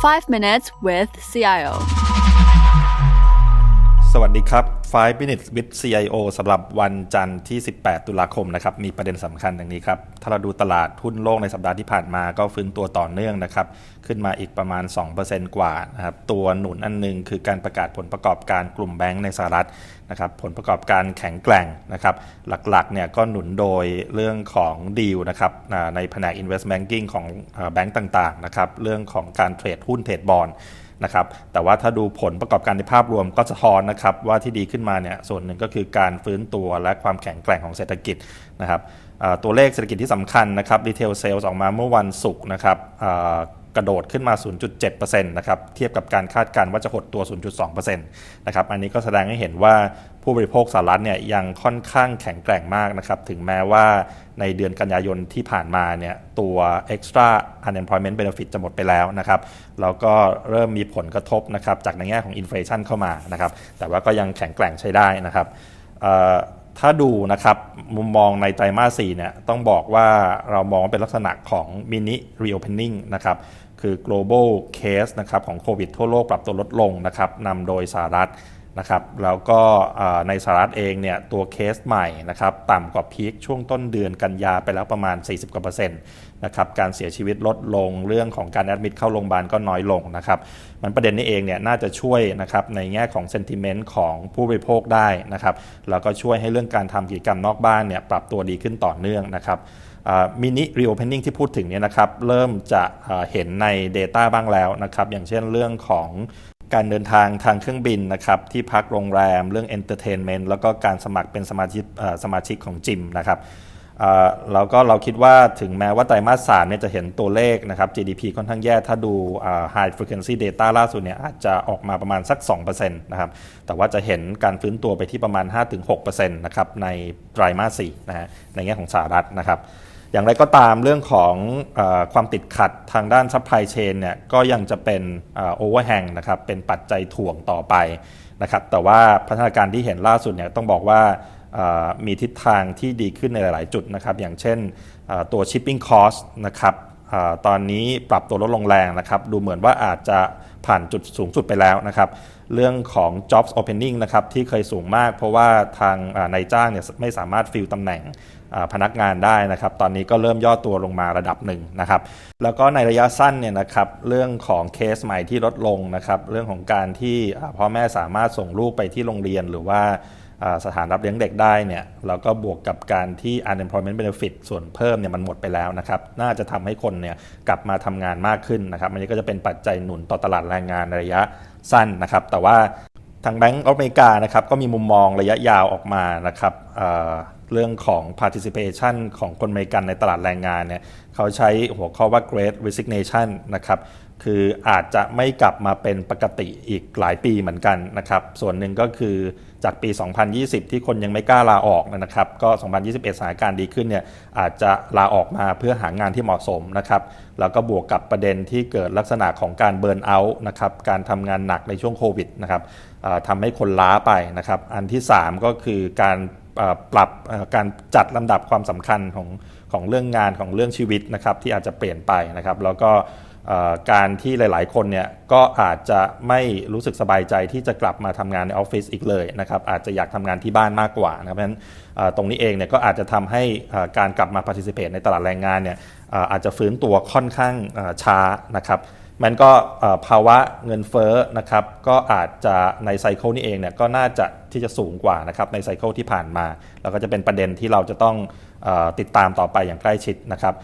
5 minutes with CIO สวัสดีครับ 5 minutes with CIO สำหรับวันจันทร์ที่ 18 ตุลาคมนะครับ มีประเด็นสำคัญดังนี้ครับ ถ้าเราดูตลาดหุ้นโลกในสัปดาห์ที่ผ่านมาก็ฟื้นตัวต่อเนื่องนะครับ ขึ้นมาอีกประมาณ 2%กว่านะครับ ตัวหนุนอันหนึงคือการประกาศผลประกอบการกลุ่มแบงก์ในสหรัฐนะครับ ผลประกอบการแข็งแกร่งนะครับ หลักๆ เนี่ยก็หนุนโดยเรื่องของดีลนะครับในแผนก invest banking ของแบงก์ต่างๆ นะครับ เรื่องของการเทรดหุ้นเทรดบอล นะครับแต่ว่าถ้าดูผลประกอบการในภาพรวมก็สะท้อนนะครับว่าที่ดีขึ้นมาเนี่ยส่วนหนึ่งก็คือการฟื้นตัวและความแข็งแกร่งของเศรษฐกิจนะครับตัวเลขเศรษฐกิจที่สำคัญนะครับดีเทลเซลส์ออกมาเมื่อวันศุกร์นะครับ กระโดดขึ้นมา 0.7%นะครับ เทียบกับการคาดการณ์ว่าจะหดตัว 0.2%นะครับ อันนี้ก็แสดงให้เห็นว่าผู้บริโภคสหรัฐเนี่ยยังค่อนข้างแข็งแกร่งมากนะครับ ถึงแม้ว่าในเดือนกันยายนที่ผ่านมาเนี่ยตัว extra unemployment benefit จะหมดไปแล้วนะครับ แล้วก็เริ่มมีผลกระทบนะครับจากในแง่ของ inflation เข้ามานะครับ แต่ว่าก็ยังแข็งแกร่งใช้ได้นะครับ ถ้าดูนะครับมุมมองในไตรมาส4เนี่ยต้องบอกว่าเรามองเป็นลักษณะของ mini reopening นะครับคือ global case นะครับของโควิดทั่วโลกปรับตัวลดลงนะครับนำโดยสหรัฐ นะครับแล้วก็ในสหรัฐเองเนี่ยตัวเคสใหม่นะครับต่ำกว่าพีคช่วงต้นเดือนกันยาไปแล้วประมาณ 40กว่าเปอร์เซ็นต์นะครับการเสียชีวิตลดลงเรื่องของการแอดมิดเข้าโรงพยาบาลก็น้อยลงนะครับมันประเด็นนี้เองเนี่ยน่าจะช่วยนะครับในแง่ของเซนติเมนต์ของผู้บริโภคได้นะครับแล้วก็ช่วยให้เรื่องการทำกิจกรรมนอกบ้านเนี่ยปรับตัวดีขึ้นต่อเนื่องนะครับมินิรีโอเพนนิ่งที่พูดถึงเนี่ยนะครับเริ่มจะเห็นใน Data บ้างแล้วนะครับอย่างเช่นเรื่องของ การเดินทางทางเครื่องบินนะครับที่พักโรงแรมเรื่องเอนเตอร์เทนเมนต์แล้วก็การสมัครเป็นสมาชิกสมาชิกของจิมนะครับแล้วก็เราคิดว่าถึงแม้ว่าไตรมาสสามเนี่ยจะเห็นตัวเลขนะครับ GDP ค่อนข้างแย่ถ้าดู High Frequency Data ล่าสุดเนี่ยอาจจะออกมาประมาณสัก 2%นะครับแต่ว่าจะเห็นการฟื้นตัวไปที่ประมาณ 5-6%นะครับในไตรมาส4นะฮะในแง่ของสหรัฐนะครับ อย่างไรก็ตามเรื่องของอความติดขัดทางด้านซัพพลายเชนเนี่ยก็ยังจะเป็นโอเวอร์แฮงนะครับเป็นปัจจัยถ่วงต่อไปนะครับแต่ว่าพัฒนาการที่เห็นล่าสุดเนี่ยต้องบอกว่ามีทิศทางที่ดีขึ้นในหลาย ๆ จุดนะครับอย่างเช่นตัว shipping cost นะครับ ตอนนี้ปรับตัวลดลงแรงนะครับดูเหมือนว่าอาจจะผ่านจุดสูงสุดไปแล้วนะครับเรื่องของ jobs opening นะครับที่เคยสูงมาก เพราะว่าทางนายจ้างเนี่ยไม่สามารถฟิลตำแหน่งพนักงานได้นะครับตอนนี้ก็เริ่มย่อตัวลงมาระดับหนึ่งนะครับแล้วก็ในระยะสั้นเนี่ยนะครับเรื่องของเคสใหม่ที่ลดลงนะครับเรื่องของการที่พ่อแม่สามารถส่งลูกไปที่โรงเรียนหรือว่า สถานรับเลี้ยงเด็กได้เนี่ยแล้วก็บวกกับการที่ unemployment benefit ส่วนเพิ่มเนี่ยมันหมดไปแล้วนะครับน่าจะทำให้คนเนี่ยกลับมาทำงานมากขึ้นนะครับมันก็จะเป็นปัจจัยหนุนต่อตลาดแรงงานในระยะสั้นนะครับ แต่ว่าทางแบงก์อเมริกานะครับก็มีมุมมองระยะยาวออกมานะครับ เรื่องของ participation ของคนอเมริกันในตลาดแรงงานเนี่ยเขาใช้หัวข้อว่า great resignation นะครับคืออาจจะไม่กลับมาเป็นปกติอีกหลายปีเหมือนกันนะครับ ส่วนหนึ่งก็คือจากปี 2020 ที่คนยังไม่กล้าลาออกนะครับ ก็ 2021 สถานการณ์ดีขึ้นเนี่ยอาจจะลาออกมาเพื่อหางานที่เหมาะสมนะครับ แล้วก็บวกกับประเด็นที่เกิดลักษณะของการเบิร์นเอาท์นะครับ การทำงานหนักในช่วงโควิดนะครับทำให้คนล้าไปนะครับ อันที่ 3 ก็คือการ ปรับการจัดลำดับความสำคัญของของเรื่องงานของเรื่องชีวิตนะครับที่อาจจะเปลี่ยนไปนะครับ แล้วก็การที่หลาย ๆ คนเนี่ยก็อาจจะไม่รู้สึกสบายใจที่จะกลับมาทำงานในออฟฟิศอีกเลยนะครับอาจจะอยากทำงานที่บ้านมากกว่านะครับเพราะฉะนั้นตรงนี้เองเนี่ยก็อาจจะทำให้การกลับมา participate ในตลาดแรงงานเนี่ยอาจจะฟื้นตัวค่อนข้างช้านะครับ มันก็ภาวะเงินเฟ้อนะครับก็อาจจะในไซเคิลนี้เองเนี่ยก็น่าจะที่จะสูงกว่านะครับในไซเคิลที่ผ่านมา แล้วก็จะเป็นประเด็นที่เราจะต้องอติดตามต่อไปอย่างใกล้ชิดนะครับ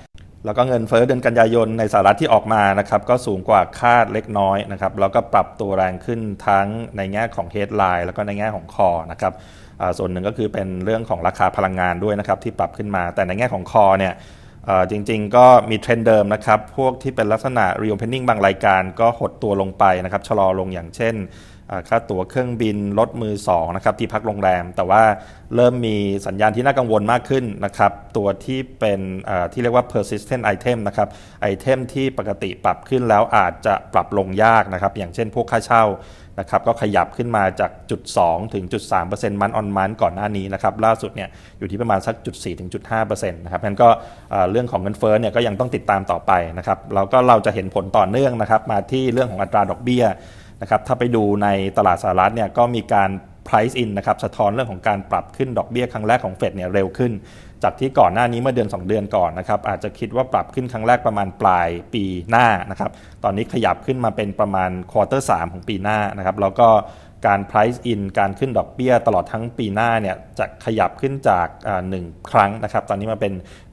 แล้วก็เงินเฟ้อเดือนกันยายนในสหรัฐที่ออกมานะครับก็สูงกว่าคาดเล็กน้อยนะครับแล้วก็ปรับตัวแรงขึ้นทั้งในแง่ของ headline แล้วก็ในแง่ของคอนะครับส่วนหนึ่งก็คือเป็นเรื่องของราคาพลังงานด้วยนะครับที่ปรับขึ้นมา แต่ในแง่ของคอเนี่ย จริงๆ ก็มีเทรนด์เดิมนะครับ พวกที่เป็นลักษณะ reopening บางรายการก็หดตัวลงไปนะครับ ชะลอลงอย่างเช่น ค่าตั๋วเครื่องบินรถมือสองนะครับที่พักโรงแรม แต่ว่าเริ่มมีสัญญาณที่น่ากังวลมากขึ้นนะครับตัวที่เป็นอ่าที่เรียกว่า persistent item นะครับไอเทมที่ปกติปรับขึ้นแล้วอาจจะปรับลงยากนะครับอย่างเช่นพวกค่าเช่านะครับก็ขยับขึ้นมาจากจุด2ถึงจุด3%มันออนมันก่อนหน้านี้นะครับล่าสุดเนี่ยอยู่ที่ประมาณสักจุด4ถึงจุด5%นะครับงั้นก็เอ่อเรื่องของเงินเฟ้อเนี่ยก็ยังต้องติดตามต่อไปนะครับแล้วก็เราจะเห็นผลต่อเนื่องนะครับมาที่เรื่องของอัตราดอกเบี้ย นะครับถ้าไปดูในตลาดสหรัฐเนี่ยก็มีการ price in นะครับสะท้อนเรื่องของการปรับขึ้นดอกเบี้ยครั้งแรกของเฟดเนี่ยเร็วขึ้น จากที่ก่อนหน้านี้เมื่อเดือน 2 เดือนก่อนนะครับอาจจะคิดว่าปรับขึ้นครั้งแรกประมาณปลายปีหน้านะครับตอนนี้ขยับขึ้นมาเป็นประมาณควอเตอร์สของปีหน้านะครับแล้วก็ การ price in การขึ้นดอกเบี้ยตลอดทั้งปีหน้าเนี่ยจะขยับขึ้นจากอ่าหนึ่งครั้งนะครับ ตอนนี้มาเป็น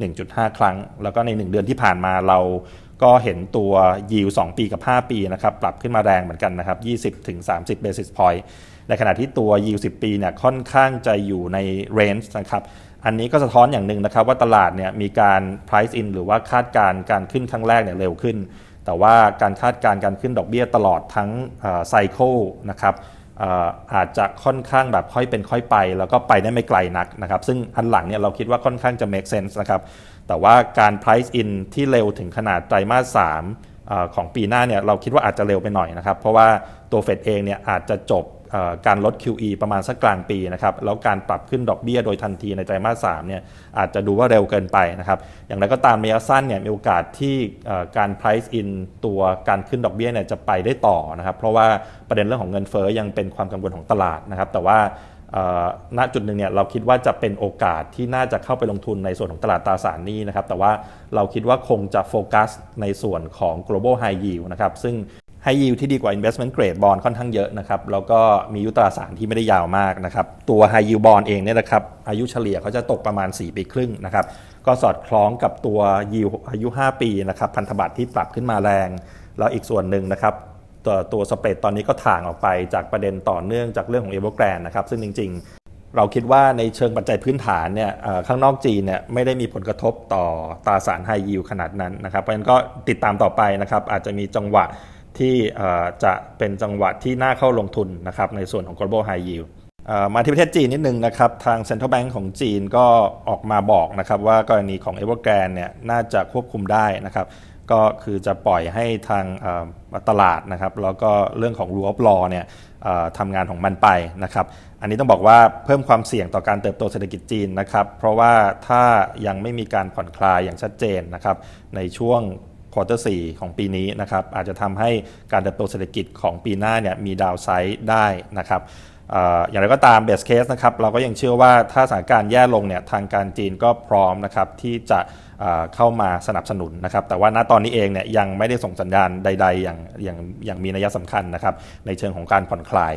1.5 ครั้ง แล้วก็ใน 1 เดือนที่ผ่านมาเราก็เห็นตัว yield 2ปีกับ 5 ปีนะครับปรับขึ้นมาแรงเหมือนกันนะครับ 20ถึง30 basis point ในขณะที่ตัว yield 10 ปีเนี่ยค่อนข้างจะอยู่ใน range นะครับอันนี้ก็สะท้อนอย่างหนึ่งนะครับว่าตลาดเนี่ยมีการ price in หรือว่าคาดการณ์การขึ้นครั้งแรกเนี่ยเร็วขึ้น แต่ว่าการคาดการณ์การขึ้นดอกเบี้ยตลอดทั้งไซเคิลนะครับ อาจจะค่อนข้างแบบค่อยเป็นค่อยไป แล้วก็ไปได้ไม่ไกลนักนะครับ ซึ่งอันหลังเนี่ยเราคิดว่าค่อนข้างจะ make sense นะครับ แต่ว่าการ price in ที่เร็วถึงขนาดไตรมาส3เอ่อของปีหน้าเนี่ยเราคิดว่าอาจจะเร็วไปหน่อยนะครับ เพราะว่าตัวเฟดเองเนี่ยอาจจะจบ การลด QE ประมาณสักกลางปีนะครับแล้วการปรับขึ้นดอกเบี้ยโดยทันทีในไตรมาส3เนี่ยอาจจะดูว่าเร็วเกินไปนะครับอย่างไรก็ตามระยะสั้นเนี่ยมีโอกาสที่การ price in ตัวการขึ้นดอกเบี้ยเนี่ยจะไปได้ต่อนะครับเพราะว่าประเด็นเรื่องของเงินเฟ้อยังเป็นความกังวลของตลาดนะครับแต่ว่าณจุดหนึ่งเนี่ยเราคิดว่าจะเป็นโอกาสที่น่าจะเข้าไปลงทุนในส่วนของตลาดตราสารหนี้นะครับแต่ว่าเราคิดว่าคงจะโฟกัสในส่วนของ global high yield นะครับซึ่ง high yield ที่ดีกว่า investment grade bond ค่อนข้างเยอะนะครับ แล้วก็มีอายุตราสารที่ไม่ได้ยาวมากนะครับ ตัว high yield bond เองเนี่ยนะครับ อายุเฉลี่ยเขาจะตกประมาณ 4 ปีครึ่งนะครับ ก็สอดคล้องกับตัว yield อายุ 5 ปีนะครับ พันธบัตรที่ปรับขึ้นมาแรง แล้วอีกส่วนหนึ่งนะครับตัวตัวสเปรดตอนนี้ก็ถ่างออกไปจากประเด็นต่อเนื่องจากเรื่องของเอเวอร์แกรนนะครับ ซึ่งจริง ๆ เราคิดว่าในเชิงปัจจัยพื้นฐานเนี่ยข้างนอกจีนเนี่ยไม่ได้มีผลกระทบต่อตราสารไฮยิวขนาดนั้นนะครับ เพราะฉะนั้นก็ติดตามต่อไปนะครับ อาจจะมีจังหวะ ที่จะเป็นจังหวะที่น่าเข้าลงทุนนะครับในส่วนของ global high yield มาที่ประเทศจีนนิดนึงนะครับ ทาง Central Bank ของจีนก็ออกมาบอกนะครับ ว่ากรณีของ Evergrande เนี่ยน่าจะควบคุมได้นะครับ ก็คือจะปล่อยให้ทางตลาดนะครับ แล้วก็เรื่องของ rule of law เนี่ยทำงานของมันไปนะครับ อันนี้ต้องบอกว่าเพิ่มความเสี่ยงต่อการเติบโตเศรษฐกิจจีนนะครับ เพราะว่าถ้ายังไม่มีการผ่อนคลายอย่างชัดเจนนะครับในช่วง ควอเตอร์สของปีนี้นะครับอาจจะทำให้การเติบโตเศรษฐกิจของปีหน้าเนี่ยมีดาวไซด์ได้นะครับอย่างไรก็ตามเบสเคสนะครับเราก็ยังเชื่อว่าถ้าสถานการณ์แย่ลงเนี่ยทางการจีนก็พร้อมนะครับที่จะเข้ามาสนับสนุนนะครับแต่ว่าณตอนนี้เองเนี่ยยังไม่ได้ส่งสัญญาณใด ๆ อย่างอย่างอย่างมีนัยสำคัญนะครับในเชิงของการผ่อนคลาย